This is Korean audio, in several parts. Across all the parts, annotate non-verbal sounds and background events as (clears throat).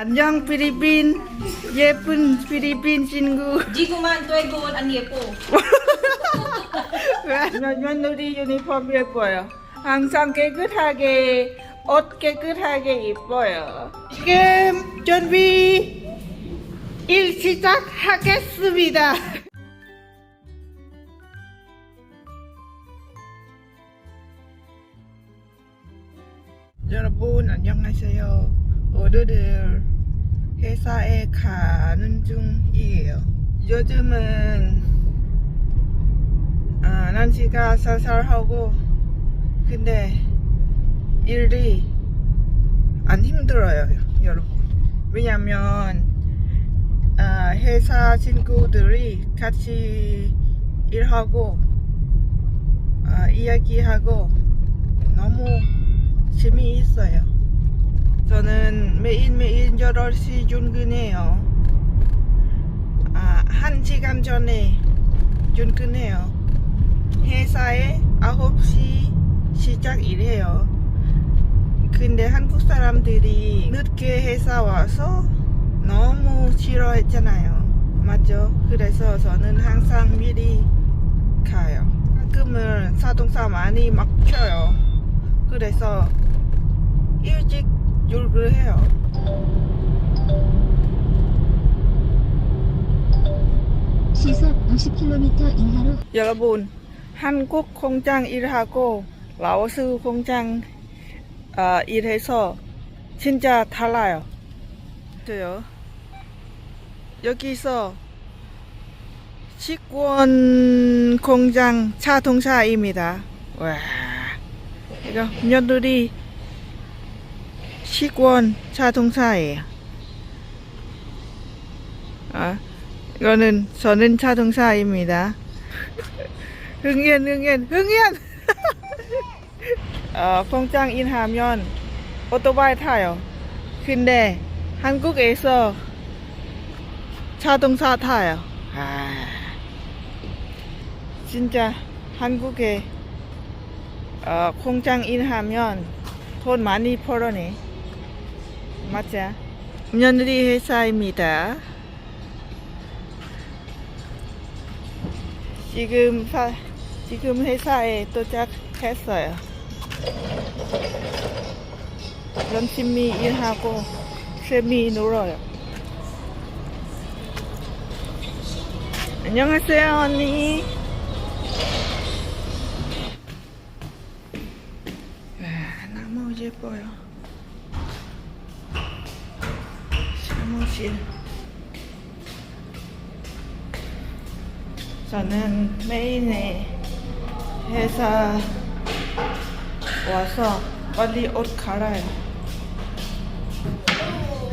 안녕 필리핀. 예쁜 필리핀 친구. 지구만 되고 안 예뻐. (laughs) 며느리 유니폼 예뻐요. 항상 깨끗하게 옷 깨끗하게 입어요. 지금 준비 일 시작하겠습니다. (laughs) 여러분 안녕하세요 오늘은 회사에 가는 중이에요. 요즘은 아, 난시가 살살하고 근데 일이 안 힘들어요 여러분. 왜냐면 아, 회사 친구들이 같이 일하고 아, 이야기하고 너무 재미있어요 저는 매일매일 8시 출근해요 아, 한 시간 전에 출근해요 회사에 9시 시작 일해요. 근데 한국 사람들이 늦게 회사 와서 너무 싫어했잖아요. 맞죠? 그래서 저는 항상 미리 가요. 가끔은 사동사 많이 막혀요. 그래서 일찍 출근해요. 시속 50km 이하로 여러분, 한국 공장 일하고 라오스 공장 어, 일해서 진짜 달라요. 저요. 여기서 식권 공장 자동차입니다. 와, 이거 며느리 식권 자동차예요. 아, 이거는 저는 자동차입니다. (laughs) 흥연, 흥연, 흥연! (laughs) 어, 공장 일하면 오토바이 타요. 근데 한국에서 자동차 타요. 아, 진짜 한국에 어, 공장 일하면 돈 많이 벌어네. 맞자. 며느리 회사입니다. 지금 사, 지금 회사에 도착했어요. 열심히 일하고 재미 놀아요. 안녕하세요 언니. 와, 너무 예뻐요. 사무실. 저는 매일에 회사 와서 빨리 옷 갈아요.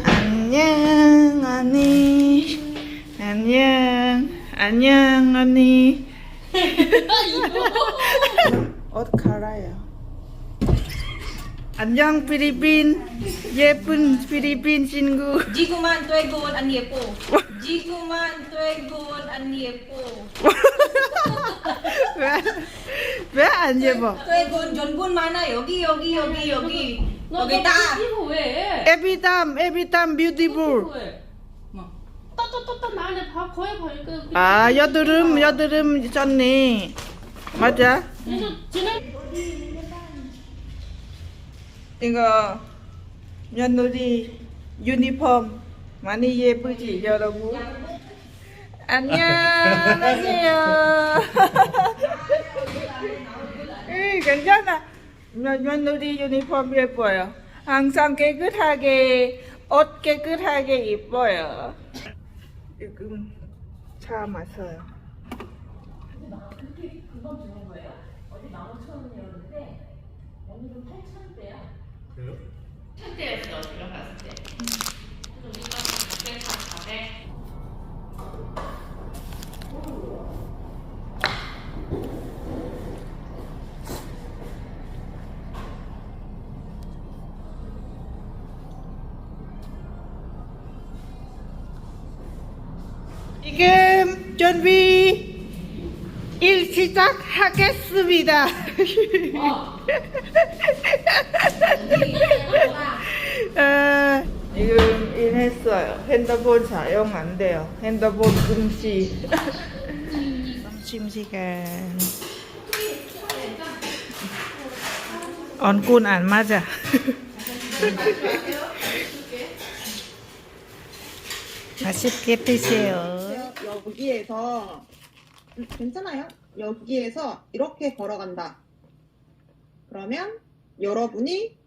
안녕 언니. 안녕. 안녕 언니. (laughs) (laughs) 옷 갈아요. 안녕 필리핀 예쁜 필리핀 친구. 지구만 되고 안 예뻐. 지구만 되고 (laughs) 안 예뻐. 왜 안 예뻐? 되고 전분 많아 여기 여기 여기 여기 여기 다. 이거 왜? 에비담 에비담 뷰티풀. 왜? 뭐? 따따따따 나네 봐 거의 보니까 아 여드름 여드름 졌네. 맞아? 그래서 지난 이거 며느리 유니폼 많이 예쁘지 여러분? 안녕하세요. (laughs) 이 괜찮아. 며, 며느리 유니폼 예뻐요. 항상 깨끗하게 옷 깨끗하게 입어요. 지금 차 마셔요. 지금 준비 일 시작하겠습니다. 어, 지금 일했어요. 핸드폰 사용 안 돼요. 핸드폰 금지. 점심시간. 언꾼 안 맞아. 맛있게 드세요. 여기에서 음, 괜찮아요? 여기에서 이렇게 걸어간다. 그러면 여러분이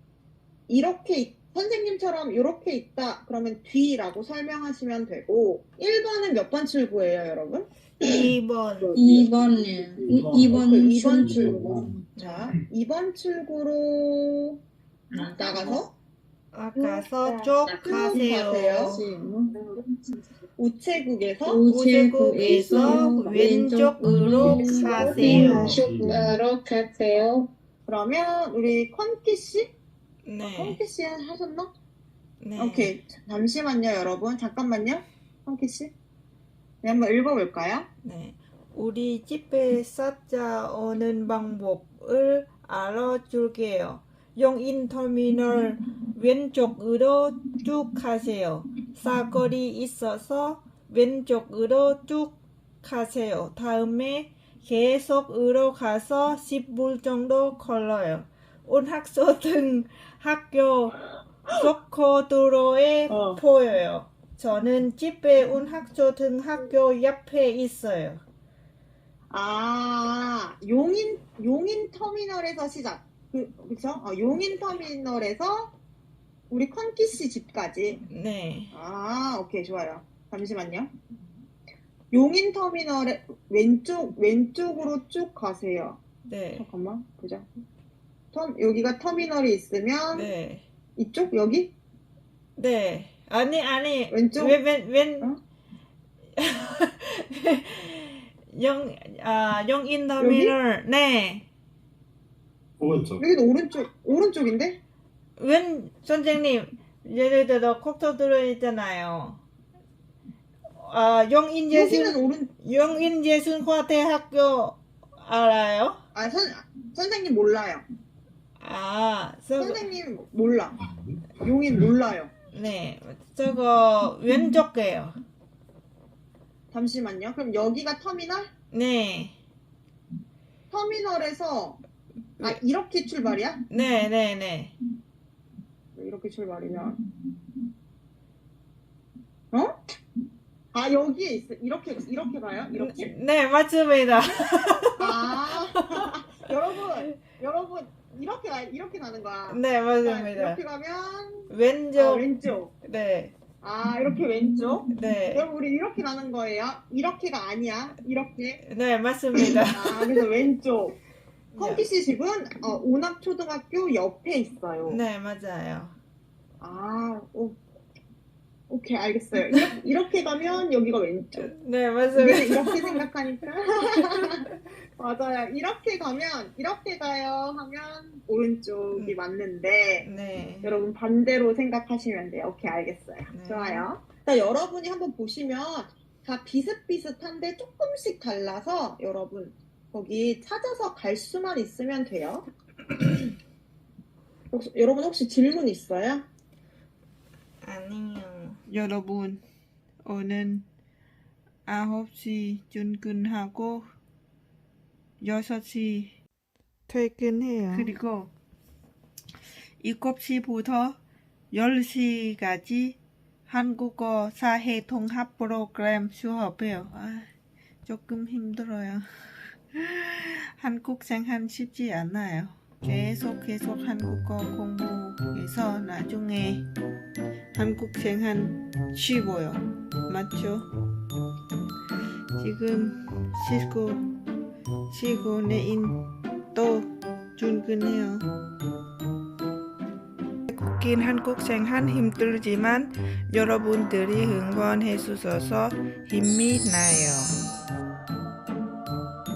이렇게 있- 선생님처럼 이렇게 있다. 그러면 뒤라고 설명하시면 되고 1번은 몇 번 출구예요, 여러분? 2번. 2번이요. 그 2번 2번 출구. 출구. 자, 2번 출구로 나가서 아까서 쭉 가세요. 우체국에서 우체국에서 왼쪽으로 가세요. 왼쪽으로 가세요. 그러면 우리 컨키 씨? 네. 컨키 씨 하셨나? 네. 오케이. 잠시만요, 여러분. 잠깐만요. 성키 씨. 네, 한번 읽어볼까요? 네. 우리 집에 사자 오는 방법을 알려줄게요. 용인 터미널 왼쪽으로 쭉 가세요. 사거리 있어서 왼쪽으로 쭉 가세요. 다음에 계속으로 가서 10분 정도 걸려요. 운학소 (laughs) 등 학교 소코도로에 어. 보여요. 저는 집에 운학소 등 학교 옆에 있어요. 아, 용인, 용인 터미널에서 시작. 그, 그쵸? 어, 용인 터미널에서 우리 컨키 씨 집까지. 네. 아, 오케이, 좋아요. 잠시만요. 용인 터미널에 왼쪽, 왼쪽으로 쭉 가세요. 네. 잠깐만, 보자. 터, 여기가 터미널이 있으면, 네. 이쪽? 여기? 네. 아니, 아니. 왼쪽? 왼, 왼, 왼. 어? (laughs) 영, 아, 영인 터미널. 네. 오른쪽. 여기도 오른쪽, 오른쪽인데? 왼, 선생님. 예를 들어, 콕터 들어있잖아요. 아, 영인 예술, 여기는 오른, 영인 예술과대학교 알아요? 아, 선, 선생님 몰라요. 아, 저거, 선생님 몰라. 용인 몰라요. 네. 저거, 왼쪽이에요. 잠시만요. 그럼 여기가 터미널? 네. 터미널에서 아 이렇게 출발이야? 네, 네, 네. 이렇게 출발이면 어? 아 여기에 있어. 이렇게 이렇게 가요? 이렇게? 네, 맞습니다. 아 (laughs) 여러분 여러분 이렇게 가 이렇게 가는 거야. 네, 자, 맞습니다. 이렇게 가면 왼쪽. 아, 왼쪽. 네, 아 이렇게 왼쪽. 네, 여러분 우리 이렇게 가는 거예요. 이렇게가 아니야. 이렇게. 네, 맞습니다. 아 그래서 왼쪽. 컴피 씨 집은 어, 오낙초등학교 옆에 있어요. 네, 맞아요. 아, 오, 오케이, 알겠어요. 이렇게, 이렇게 가면 여기가 왼쪽. 네, 이게 맞습니다. 이렇게 생각하니까. (laughs) 맞아요. 이렇게 가면, 이렇게 가요 하면 오른쪽이 맞는데, 네, 여러분 반대로 생각하시면 돼요. 오케이, 알겠어요. 네. 좋아요. 자, 여러분이 한번 보시면 다 비슷비슷한데 조금씩 달라서 여러분 거기 찾아서 갈 수만 있으면 돼요. (clears throat) 혹시, 여러분 혹시 질문 있어요? 아니요. 여러분, 오늘 9시 출근하고 6시 퇴근해요. 그리고 7시부터 10시까지 한국어 사회 통합 프로그램 수업해요. 아, 조금 힘들어요. 한국 생활 쉽지 않아요. 계속 계속 한국어 공부해서 나중에 한국 생활 쉬워요. 맞죠? 지금 쉬고 쉬고 내일 또 출근해요. 외국인 한국 생활 힘들지만 여러분들이 응원해 주셔서 힘이 나요.